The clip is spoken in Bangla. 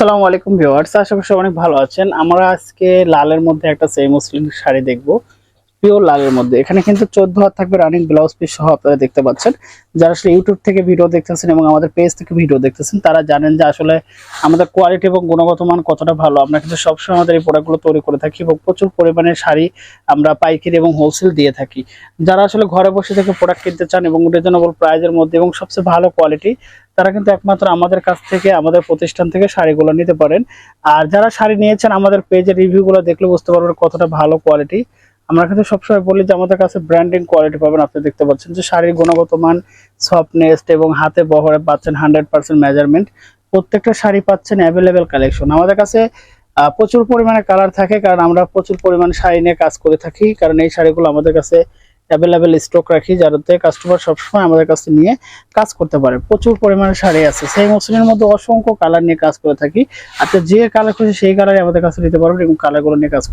আসসালামু আলাইকুম ভিউয়ার্স, আশা করি অনেক ভালো আছেন। আমরা আজকে লালের মধ্যে একটা সেই মুসলিম শাড়ি দেখব। পিওর লালের মধ্যে। এখানে কিন্তু চোদ্দ হাত থাকবে রানিং ব্লাউজ পিস সহ আপনারা দেখতে পাচ্ছেন। যারা আসলে ইউটিউব থেকে ভিডিও দেখতেছেন এবং আমাদের পেজ থেকে ভিডিও দেখতেছেন, তারা জানেন যে আসলে আমাদের কোয়ালিটি এবং গুণগত মান কতটা ভালো। আমরা কিন্তু সবসময় আমাদের এই প্রোডাক্টগুলো তৈরি করে থাকি এবং প্রচুর পরিমাণে শাড়ি আমরা পাইকারি এবং হোলসেল দিয়ে থাকি। যারা আসলে ঘরে বসে থেকে প্রোডাক্ট কিনতে চান এবং রিজনেবল প্রাইজের মধ্যে এবং সবচেয়ে ভালো কোয়ালিটি তারা কিন্তু একমাত্র আমাদের কাছ থেকে, আমাদের প্রতিষ্ঠান থেকে শাড়িগুলো নিতে পারেন। আর যারা শাড়ি নিয়েছেন, আমাদের পেজের রিভিউগুলো দেখলে বুঝতে পারবেন কতটা ভালো কোয়ালিটি আমরা কিন্তু সবসময় বলি যে আমাদের কাছে ব্র্যান্ডিং কোয়ালিটি পাবেন। আপনি দেখতে পাচ্ছেন যে শাড়ির গুণগত মান সফটনেস এবং হাতে বহরে পাচ্ছেন হান্ড্রেড পার্সেন্ট মেজারমেন্ট প্রত্যেকটা শাড়ি পাচ্ছেন অ্যাভেলেবেল কালেকশন আমাদের কাছে প্রচুর পরিমাণে কালার থাকে কারণ আমরা প্রচুর পরিমাণে শাড়ি নিয়ে কাজ করে থাকি। কারণ এই শাড়িগুলো আমাদের কাছে অ্যাভেলেবেল স্টক রাখি, যাতে কাস্টমার সবসময় আমাদের কাছে নিয়ে কাজ করতে পারে। প্রচুর পরিমাণে শাড়ি আছে। সেই মৌসুমের মধ্যে অসংখ্য কালার নিয়ে কাজ করে থাকি। আপনি যে কালার খুশি সেই কালারই আমাদের কাছে নিতে পারবেন এবং কালারগুলো নিয়ে কাজ